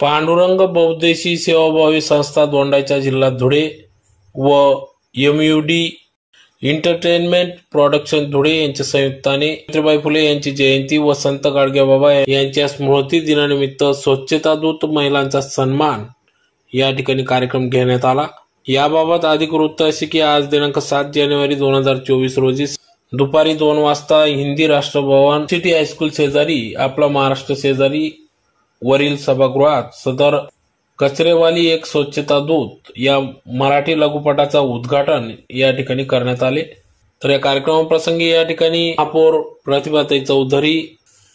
पांडुरंग बौद्देशी सेवाभावी संस्था दोंडाच्या जिल्हा धुळे व M U D entertainment production Dhule यांच्या संयुक्ताने सावित्रीबाई फुले यांची जयंती व संत गाडगेबाबा यांच्या स्मृती दिनानिमित्त स्वच्छता दूत महिलांचा सन्मान या ठिकाणी कार्यक्रम घेण्यात आला. याबाबत अधिक वृत्त असे की आज दिनांक सात जानेवारी दोन हजार चोवीस रोजी दुपारी दोन वाजता हिंदी राष्ट्रभवन सिटी हायस्कूल शेजारी आपला महाराष्ट्र शेजारी वरील सभागृहात सदर कचरेवाली एक स्वच्छता दूत या मराठी लघुपटाचा उद्घाटन या ठिकाणी करण्यात आले. तर या कार्यक्रमाप्रसंगी या ठिकाणी महापौर प्रतिभाताई चौधरी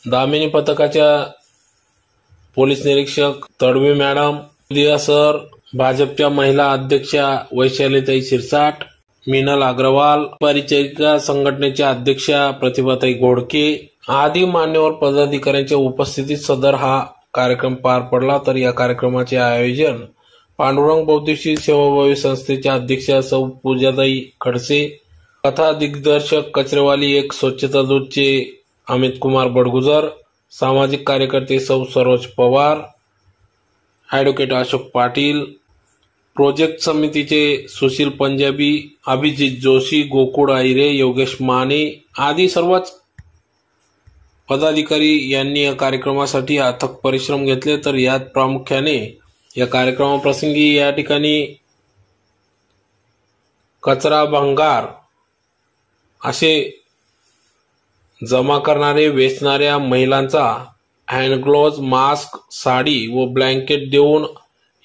दामिनी पथकाच्या पोलीस निरीक्षक तडवी मॅडम दिया सर भाजपच्या महिला अध्यक्षा वैशालीताई शिरसाट मीनल अग्रवाल परिचयिका संघटनेच्या अध्यक्षा प्रतिभाताई घोडके आदी मान्यवर पदाधिकाऱ्यांच्या उपस्थितीत सदर हा कार्यक्रम पार पडला तर या कार्यक्रमाचे आयोजन पांडुरंग बौद्धिशी सेवाभावी संस्थेच्या अध्यक्षा सौ. पूजाताई खडसे कथा दिग्दर्शक कचरेवाली एक स्वच्छता दूतचे अमित कुमार बडगुजर सामाजिक कार्यकर्ते सौ. सरोज पवार ॲडव्होकेट अशोक पाटील प्रोजेक्ट समितीचे सुशील पंजाबी अभिजित जोशी गोकुळ आयरे योगेश माने आदी सर्वच पदाधिकारी यांनी या कार्यक्रमासाठी अथक परिश्रम घेतले तर यात प्रामुख्याने या कार्यक्रमाप्रसंगी या ठिकाणी कचरा भंगार असे जमा करणारे वेचणाऱ्या महिलांचा हँडग्लोव्ज मास्क साडी व ब्लँकेट देऊन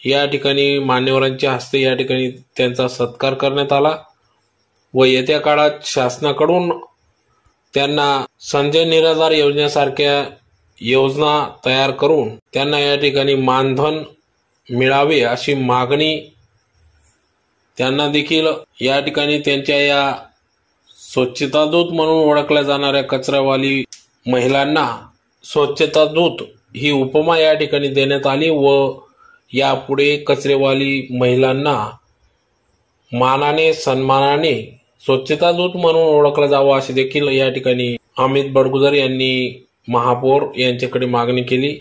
या ठिकाणी मान्यवरांच्या हस्ते या ठिकाणी त्यांचा सत्कार करण्यात आला व येत्या काळात शासनाकडून त्यांना संजय निराधार योजनेसारख्या योजना तयार करून त्यांना या ठिकाणी मानधन मिळावे अशी मागणी त्यांना देखील या ठिकाणी त्यांच्या या स्वच्छता दूत म्हणून ओळखल्या जाणाऱ्या कचरावाली महिलांना स्वच्छता दूत ही उपमा या ठिकाणी देण्यात आली व यापुढे कचरेवाली महिलांना मानाने सन्मानाने स्वच्छता दूत म्हणून ओळखलं जावं अशी देखील या ठिकाणी अमित बडगुजर यांनी महापौर यांच्याकडे मागणी केली.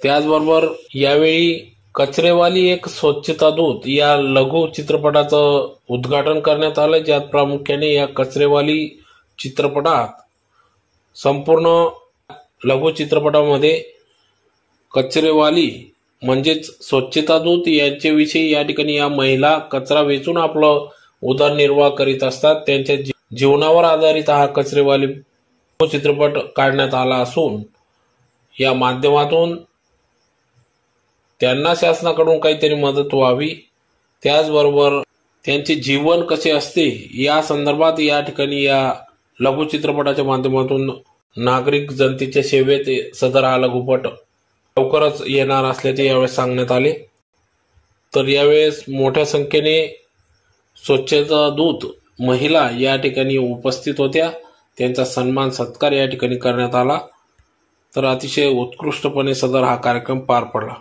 त्याचबरोबर यावेळी कचरेवाली एक स्वच्छता दूत या लघु चित्रपटाचं उद्घाटन करण्यात आलं. ज्यात प्रामुख्याने या कचरेवाली चित्रपटात संपूर्ण लघु चित्रपटामध्ये कचरेवाली म्हणजेच स्वच्छता दूत यांच्याविषयी या ठिकाणी या महिला कचरा वेचून आपलं उदरनिर्वाह करीत असतात. त्यांच्या जीवनावर आधारित हा कचरेवाली चित्रपट काढण्यात आला असून या माध्यमातून त्यांना शासनाकडून काहीतरी मदत व्हावी. त्याचबरोबर त्यांचे जीवन कसे असते या संदर्भात या ठिकाणी या लघु चित्रपटाच्या माध्यमातून नागरिक जनतेच्या सेवेत सदर हा लघुपट लवकरच येणार असल्याचे यावेळेस सांगण्यात आले. तर यावेळेस मोठ्या संख्येने स्वच्छता दूत महिला या ठिकाणी उपस्थित होत्या. त्यांचा सन्मान सत्कार या ठिकाणी करण्यात आला. तर अतिशय उत्कृष्टपणे सदर हा कार्यक्रम पार पडला.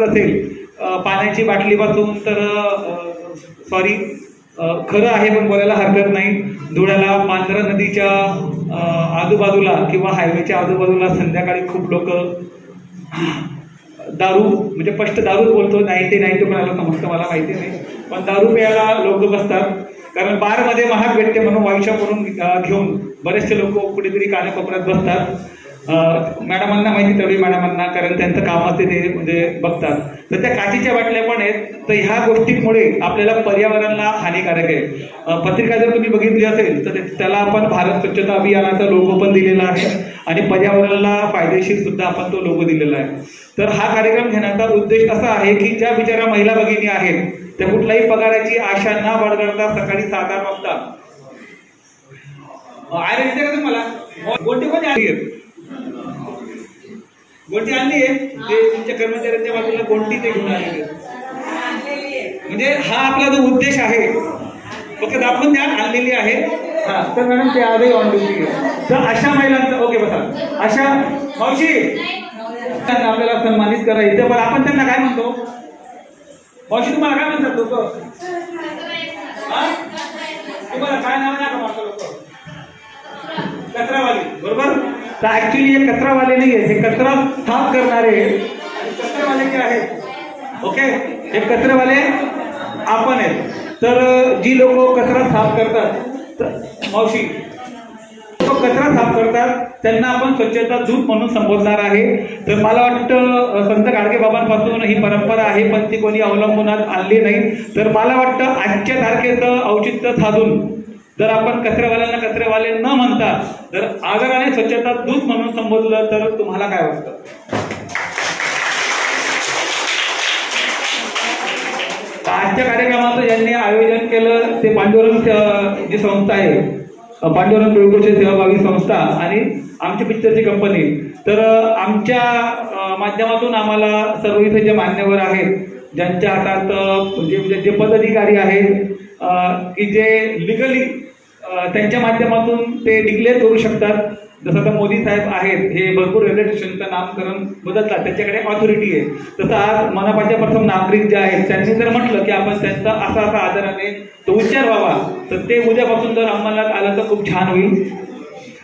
नजर असेल. पाण्याची बाटली न तर सॉरी खरं आहे पण बोलायला हरकत नाही. धुळ्याला मांजरा नदीच्या आजूबाजूला किंवा हायवेच्या आजूबाजूला संध्याकाळी खूप लोक दारू म्हणजे स्पष्ट दारूच बोलतो नाही ते नाही ते कोणाला समजतं मला माहिती नाही. पण दारू प्यायला लोक बसतात. कारण बारमध्ये महाग भेटते म्हणून वाईशा करून घेऊन बरेचसे लोक कुठेतरी कानाकोपऱ्यात बसतात. मॅडमांना माहिती तेवढी मॅडमांना कारण त्यांचं काम असते ते म्हणजे बघतात. तर त्या काचीच्या बाटल्या पण आहेत तर ह्या गोष्टींमुळे आपल्याला पर्यावरणाला हानिकारक आहे. पत्रिका जर तुम्ही बघितली असेल तर त्याला आपण भारत स्वच्छता अभियानाचा लोगो पण दिलेला आहे. आणि पर्यावरणाला फायदेशीर सुद्धा आपण तो लोगो दिलेला आहे. तर हा कार्यक्रम घेण्याचा उद्देश असा आहे की ज्या बिचारा महिला भगिनी आहेत त्या कुठल्याही पगाराची आशा न बाळगता सकाळी सात आठ वाजता. आयरन येते का तुम्हाला? आली गोटी आणली आहे. ते तुमच्या कर्मचाऱ्यांच्या बाजूला गोंटी ते घेऊन आलेली म्हणजे हा आपला जो उद्देश आहे फक्त दाखवून द्या आणलेली आहे. हा तर मॅडम ते आजही ऑन ड्युटी तर अशा महिलांचं ओके बसा. अशा मावशी त्यांना आपल्याला सन्मानित करायचं पण आपण त्यांना काय म्हणतो? मावशी तुम्हाला काय म्हणतात लोक? तुम्हाला काय नाव नाही का म्हणतो लोक. कचरावाली बरोबर? तर ऍक्च्युली हे कचरावाले नाही आहेत हे कचरा साफ करणारे कचरावाले जे आहेत. ओके हे कचरेवाले आपण आहेत. तर जी लोक कचरा साफ करतात तर मावशी कचरा साफ करतात त्यांना आपण स्वच्छता दूत म्हणून संबोधणार आहे. तर मला वाटतं संत गाडगे बाबांपासून ही परंपरा आहे पण ती कोणी अवलंबनात आणली नाही. तर मला वाटतं आजच्या तारखेचं औचित्य साधून जर आपण कचरेवाल्यांना कचरेवाले न म्हणता जर आदराने स्वच्छता दूत म्हणून संबोधलं तर तुम्हाला काय वाटतं? आजच्या कार्यक्रमाचं ज्यांनी आयोजन केलं ते पांडुरंग जी संस्था आहे पांडुरंग पिळकोचे सेवाभावी संस्था आणि आमची पिक्चरची कंपनी. तर आमच्या माध्यमातून आम्हाला सर्व इथे जे मान्यवर आहेत ज्यांच्या हातात अं, जे पदाधिकारी आहेत की जे लिगली त्यांच्या माध्यमातून ते डिक्लेअर करू शकतात. जसं आता मोदी साहेब आहेत हे भरपूर रेल्वे स्टेशनचं नामकरण बदलतात. त्यांच्याकडे ऑथॉरिटी आहे. तसं आज मनापाच्या प्रथम नागरिक जे आहेत त्यांनी जर म्हटलं की आपण त्यांचा असा असा आदराने तो उच्चार व्हावा तर ते उद्यापासून जर अंमलात आलं तर खूप छान होईल.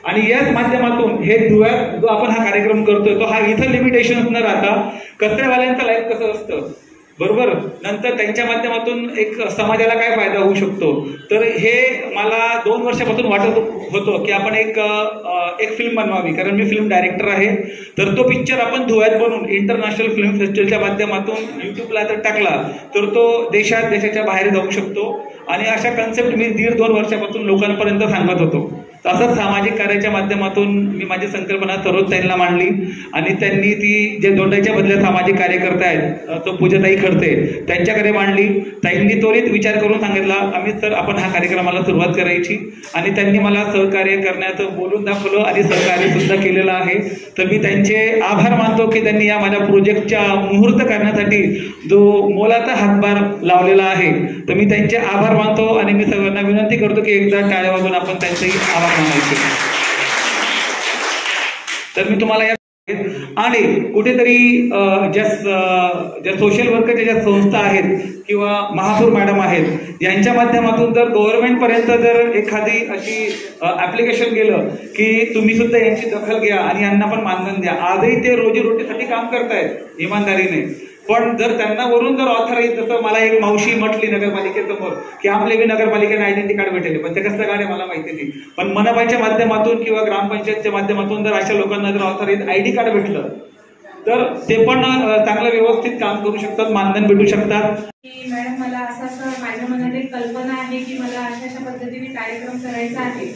आणि याच माध्यमातून हे धुळ्यात जो आपण हा कार्यक्रम करतोय तो हा इथं लिमिटेशन न राहता कचऱ्यावाल्यांचं लाईफ कसं असतं? बरोबर? नंतर त्यांच्या माध्यमातून एक समाजाला काय फायदा होऊ शकतो? तर हे मला दोन वर्षापासून वाटत होतं की आपण एक एक फिल्म बनवावी. कारण मी फिल्म डायरेक्टर आहे. तर तो पिक्चर आपण धुळ्यात बनवून इंटरनॅशनल फिल्म फेस्टिवलच्या माध्यमातून यूट्यूबला जर टाकला तर तो देशात देशाच्या बाहेर जाऊ शकतो. आणि अशा कन्सेप्ट मी दीड दोन वर्षापासून लोकांपर्यंत सांगत होतो. तसंच सामाजिक कार्याच्या माध्यमातून मी माझी संकल्पना तरुण त्यांना मांडली. आणि त्यांनी ती जे दोंडाच्या बदल्या सामाजिक कार्यकर्ते आहेत तो पूजाताई खडते त्यांच्याकडे मांडली. ताईंनी त्वरित विचार करून सांगितला आम्ही सर आपण हा कार्यक्रमाला सुरुवात करायची. आणि त्यांनी मला सहकार्य करण्याचं बोलून दाखवलं आणि सहकार्य सुद्धा केलेलं आहे. तर मी त्यांचे आभार मानतो की त्यांनी या माझ्या प्रोजेक्टच्या मुहूर्त करण्यासाठी जो मोलाचा हातभार लावलेला आहे तर मी त्यांचे आभार मानतो आणि मी सगळ्यांना विनंती करतो की एकदा टाळ्या वाजून आपण त्यांचेही आभार मानायचे. तर मी तुम्हाला या आणि कुठेतरी ज्या ज्या सोशल वर्करच्या ज्या संस्था आहेत किंवा महापौर मॅडम आहेत यांच्या माध्यमातून जर गव्हर्नमेंट पर्यंत जर एखादी अशी ऍप्लिकेशन गेलं की तुम्ही सुद्धा यांची दखल घ्या आणि यांना पण मानधन द्या आजही ते रोजीरोटीसाठी काम करतायत इमानदारीने. पण जर त्यांना वरून जर ऑथर येत तसं मला एक मावशी म्हटली नगरपालिकेसमोर की आपले मी नगरपालिकेने आयडेंटिटी कार्ड भेटेल. पण ते कसं कार्ड आहे मला माहिती नाही. पण मनपाच्या माध्यमातून किंवा ग्रामपंचायतच्या माध्यमातून जर अशा लोकांना जर ऑथर येत आयडी कार्ड भेटलं तर ते पण चांगलं व्यवस्थित काम करू शकतात मानधन भेटू शकतात. मॅडम मला असं माझ्या मनात एक कल्पना आहे की मला अशा अशा पद्धतीने कार्यक्रम करायचा आहे.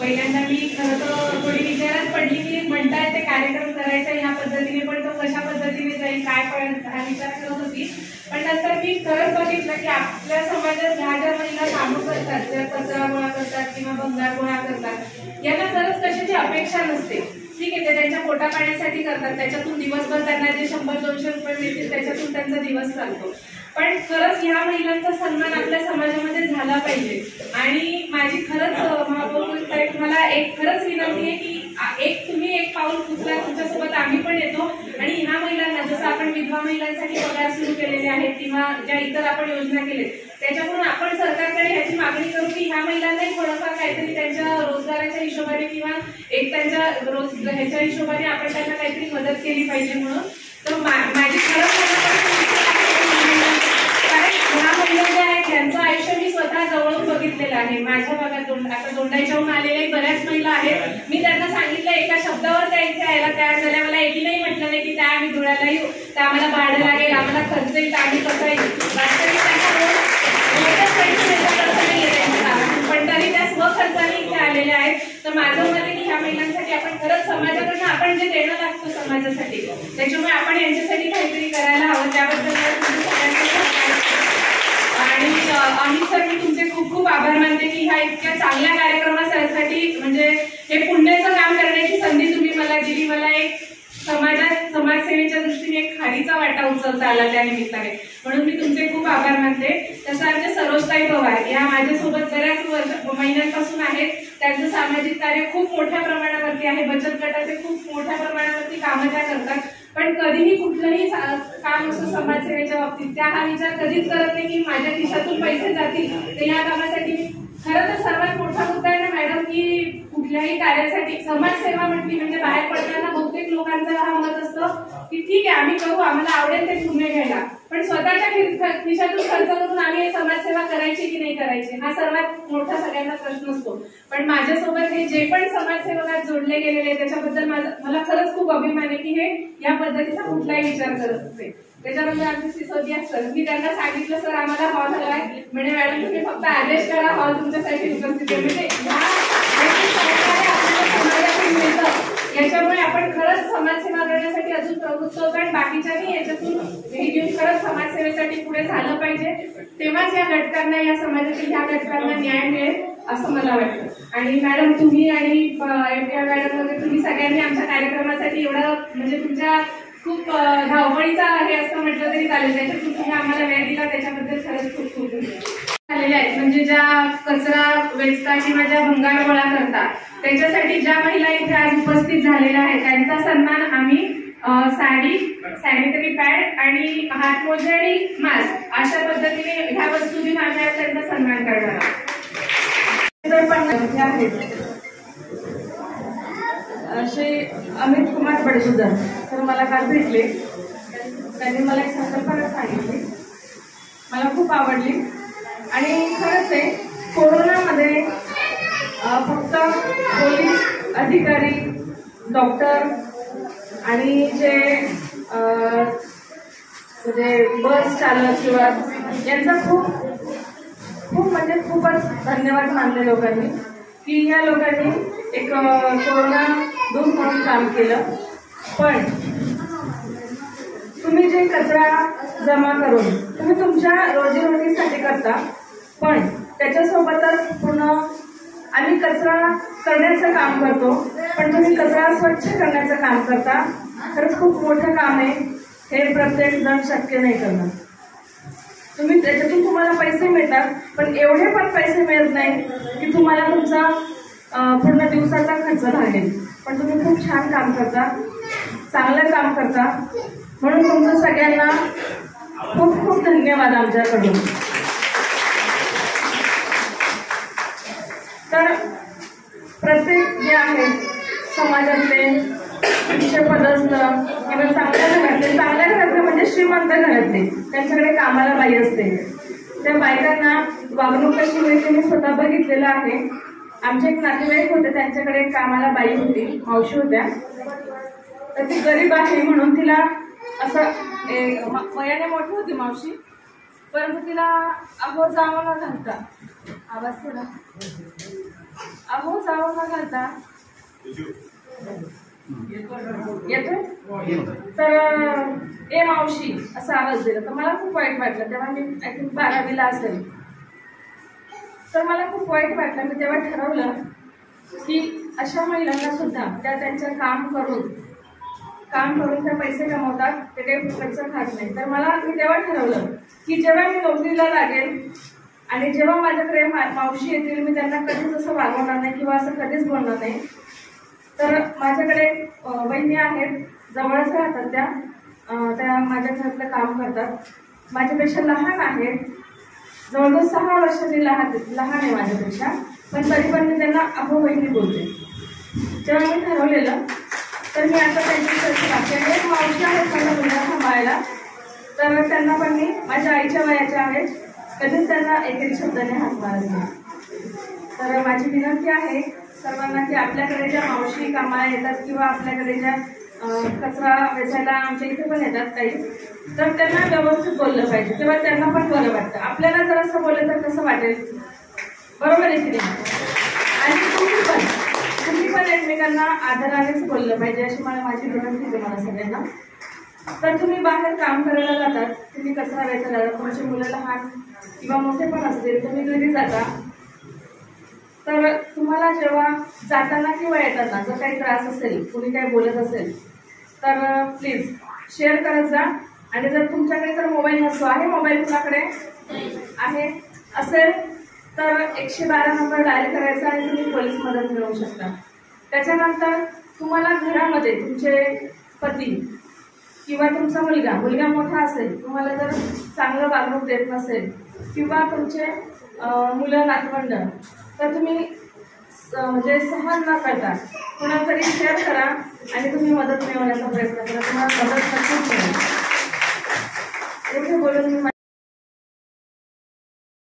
पहिल्यांदा मी खरं तर थोडी विचारात पडली की म्हणताय ते कार्यक्रम करायचा ह्या पद्धतीने पण तो कशा पद्धतीने जाईल काय हा विचार करत होती. पण नंतर मी खरंच बघितलं की आपल्या समाजात ह्या ज्या महिला कामं करतात ज्या कचरा गोळा करतात किंवा भंगार गोळा करतात. यांना खरंच कशाची अपेक्षा नसते. ठीक आहे ते त्यांच्या पोटा पाण्यासाठी करतात त्याच्यातून दिवसभर त्यांना जे शंभर दोनशे रुपये मिळतील त्याच्यातून त्यांचा दिवस चालतो. पण खरंच ह्या महिलांचा सन्मान आपल्या समाजामध्ये झाला पाहिजे. आणि माझी खरंच अं, महापौर ताई, मला एक खरंच विनंती आहे की एक तुम्ही एक पाऊल उचला तुमच्यासोबत आम्ही पण येतो. आणि ह्या महिलांना जसं आपण विधवा महिलांसाठी पगार सुरू केलेले आहेत किंवा ज्या इतर आपण योजना केलेत त्याच्याकडून आपण सरकारकडे ह्याची मागणी करू की ह्या महिलांनाही थोडंफार काहीतरी त्यांच्या रोजगाराच्या हिशोबाने किंवा एक त्यांच्या रोज ह्याच्या हिशोबाने आपण त्यांना काहीतरी मदत केली पाहिजे म्हणून. तर मा- माझी खरंच कारण ह्या महिला ज्या आहेत त्यांचं आयुष्य जवळून बघितलेलं आहे. माझ्या भागात आता दोंडाईच्याहून आलेल्या बऱ्याच महिला आहेत. मी त्यांना सांगितलं एका शब्दावर त्या इथे यायला तयार झाल्या. मला एकही म्हटलं नाही की त्या आम्ही धुळ्याला येऊ. त्या आम्हाला भाडं लागेल आम्हाला खर्च येईल आम्ही कसं येईल पण तरी त्या स्वखर्चाने इथे आलेल्या आहेत. तर माझं मत आहे की ह्या महिलांसाठी आपण खरंच समाजाकडनं आपण जे देणं लागतो समाजासाठी त्याच्यामुळे आपण यांच्यासाठी काहीतरी करायला हवं. त्याबद्दल मला तुमचं सगळ्यांचं सहकार्य. आणि अ, अमित सर मी तुमचे खूप खूप आभार मानते की ह्या इतक्या चांगल्या कार्यक्रमासाठी म्हणजे हे पुण्याचं काम करण्याची संधी तुम्ही मला दिली. मला एक समाजात समाजसेवेच्या दृष्टीने एक खारीचा वाटा उचलता आला त्या निमित्ताने. म्हणून मी तुमचे खूप आभार मानते. तसं आमच्या सरोजताई पवार या माझ्यासोबत बऱ्याच वर्ष महिन्यांपासून आहेत. त्यांचं सामाजिक कार्य खूप मोठ्या प्रमाणावरती आहे. बचत गटाचे खूप मोठ्या प्रमाणावरती कामं त्या करतात. पण कधीही कुठलंही काम असतो समाजसेवेच्या बाबतीत त्या हा विचार कधीच करत नाही की माझ्या खिशातून पैसे जातील. तर या कामासाठी खरं तर सर्वात मोठा मुद्दा आहे ना मॅडम की कुठल्याही कार्यासाठी समाजसेवा म्हटली म्हणजे बाहेर पडताना बहुतेक लोकांचा हा मत असतं की ठीक आहे आम्ही करू आम्हाला आवडेल ते पुण्य घ्यायला. पण स्वतःच्या खिशातून खर्च करून आम्ही हे समाजसेवा करायची की नाही करायची हा सर्वात मोठा सगळ्यांना प्रश्न असतो. पण माझ्यासोबत हे जे पण समाजसेवकात जोडले गेलेले आहे त्याच्याबद्दल माझं मला खरंच खूप अभिमान आहे की हे या पद्धतीचा कुठलाही विचार करत होते त्याच्यानंतर आमची सिसोदी सर. मी त्यांना सांगितलं सर आम्हाला हॉल हवाय. म्हणजे मॅडम तुम्ही फक्त आदेश करा. हॉल तुमच्यासाठी उपस्थित आहे. म्हणजे मिळतं. याच्यामुळे आपण खरंच समाजसेवा करण्यासाठी अजून प्रवृत्त होतो आणि बाकीच्याही याच्यातून हे घेऊन खरंच समाजसेवेसाठी पुढे झालं पाहिजे. तेव्हाच या घटकांना या समाजातील ह्या घटकांना न्याय मिळेल असं मला वाटतं. आणि मॅडम तुम्ही आणि एम पी मॅडम वगैरे तुम्ही सगळ्यांनी आमच्या कार्यक्रमासाठी एवढं म्हणजे तुमच्या खूप धावपळीचा आहे असं म्हटलं तरी चालेल. त्याच्यातून तुम्ही आम्हाला वेळ दिला त्याच्याबद्दल खरंच खूप खूप झालेल्या आहेत. म्हणजे ज्या कचरा वेचता किंवा ज्या भंगार गोळा करतात त्याच्यासाठी ज्या महिला इथे आज उपस्थित झालेल्या आहेत त्यांचा सन्मान आम्ही साडी सॅनिटरी पॅड आणि हातमोजे आणि मास्क अशा पद्धतीने ह्या वस्तू देऊन आम्ही त्यांचा सन्मान करणार आहोत. श्री असे अमित कुमार बडगुजर सर मला काल भेटले. त्यांनी मला एक संकल्पना सांगितली. मला खूप आवडली. आणि खरंच आहे कोरोनामध्ये फक्त पोलीस अधिकारी डॉक्टर आणि जे म्हणजे बस चालक किंवा यांचा खूप खूप म्हणजे खूपच धन्यवाद मानले लोकांनी की या लोकांनी एक कोरोना दोन म्हणून काम केलं. पण तुम्ही जे कचरा जमा करून तुम्ही तुमच्या रोजीरोटीसाठी करता पण त्याच्यासोबतच पूर्ण आम्ही कचरा करण्याचं काम करतो पण तुम्ही कचरा स्वच्छ करण्याचं काम करता खरंच खूप मोठं काम आहे. हे प्रत्येक जण शक्य नाही करणं तुम्ही त्याच्यातून तुम्हाला पैसे मिळतात पण एवढे पण पैसे मिळत नाही की तुम्हाला तुमचा पूर्ण दिवसाचा खर्च लागेल. पण तुम्ही खूप छान काम करता. चांगलं काम करता. म्हणून तुमचं सगळ्यांना खूप खूप धन्यवाद आमच्याकडून. तर प्रत्येक जे आहेत समाजातले पदस्थ किंवा चांगल्या घरातले चांगल्या घरातले म्हणजे श्रीमंत घरातले त्यांच्याकडे कामाला बाई असते. त्या बायकांना वागणूक कशी मिळते मी स्वतः बघितलेलं आहे. आमच्या एक नातेवाईक होते त्यांच्याकडे एक कामाला बाई होती मावशी होत्या. तर ती गरीब आहे म्हणून तिला असं ए, वयाने मोठी होती मावशी परंतु तिला अहो जावं न घालता आवाज थोडा अहो जावं न घालता. येतोय? तर ए मावशी असा आवाज दिला. तर मला खूप वाईट वाटलं तेव्हा मी आय थिंक बारावीला असेल. तर मला खूप वाईट वाटलं. मी तेव्हा ठरवलं की अशा महिलांना सुद्धा त्या त्यांचं काम करून काम करून त्या पैसे कमवतात ते काही फुकटचं खात नाही. तर मला मी तेव्हा ठरवलं की जेव्हा मी नोकरीला लागेल आणि जेव्हा माझ्याकडे मा- मावशी येतील मी त्यांना कधीच असं वागवणार नाही किंवा असं कधीच बोलणार नाही. तर माझ्याकडे बहिणी आहेत. जवळच राहतात त्या. त्या माझ्या घरातलं काम करतात. माझ्यापेक्षा लहान आहेत. जवळजवळ सहा वर्षांनी लहान लहान आहे माझ्यापेक्षा पण तरी पण मी त्यांना अहो बहिणी बोलते. तेव्हा मी ठरवलेलं तर मी आता त्यांची चर्चा मावशी आहेत माझा मुलांना सांभाळायला. तर त्यांना पण मी माझ्या आईच्या वयाच्या आहेत. कधीच त्यांना एकेरी शब्दाने हात मारत नाही. तर माझी विनंती आहे सर्वांना की आपल्याकडे ज्या मावशी कामाला येतात किंवा आपल्याकडे ज्या कचरा वेचायला आमच्या इथे पण येतात काही तर त्यांना व्यवस्थित बोललं पाहिजे तेव्हा त्यांना पण बरं वाटतं. आपल्याला जर असं बोललं तर कसं वाटेल? बरोबर आहे की नाही? आणि तुम्ही पण तुम्ही पण एकमेकांना आदरानेच बोललं पाहिजे अशी मला माझी विनंती तुम्हाला सगळ्यांना. तर तुम्ही बाहेर काम करायला जातात तुम्ही कसं करायचं जातात तुमची मुलं लहान किंवा मोठे पण असतील तुम्ही घरी जाता. तर तुम्हाला जेव्हा जाताना किंवा येताना जर काही त्रास असेल कुणी काही बोलत असेल तर प्लीज शेअर करत जा. आणि जर तुमच्याकडे तर मोबाईल नसतो आहे मोबाईल तुमच्याकडे आहे. असेल तर एकशे बारा नंबर डायल करायचा आणि तुम्ही पोलीस मदत मिळवू शकता. त्याच्यानंतर तुम्हाला घरामध्ये तुमचे पती किंवा तुमचा मुलगा मुलगा मोठा असेल तुम्हाला जर चांगलं वागणूक देत नसेल किंवा तुमचे मुलं नातवंड तर तुम्ही म्हणजे सहन न करता कुणातरी तरी शेअर करा आणि तुम्ही मदत मिळवण्याचा प्रयत्न करा. तुम्हाला मदत नक्कीच मिळेल. एवढे बोलून मी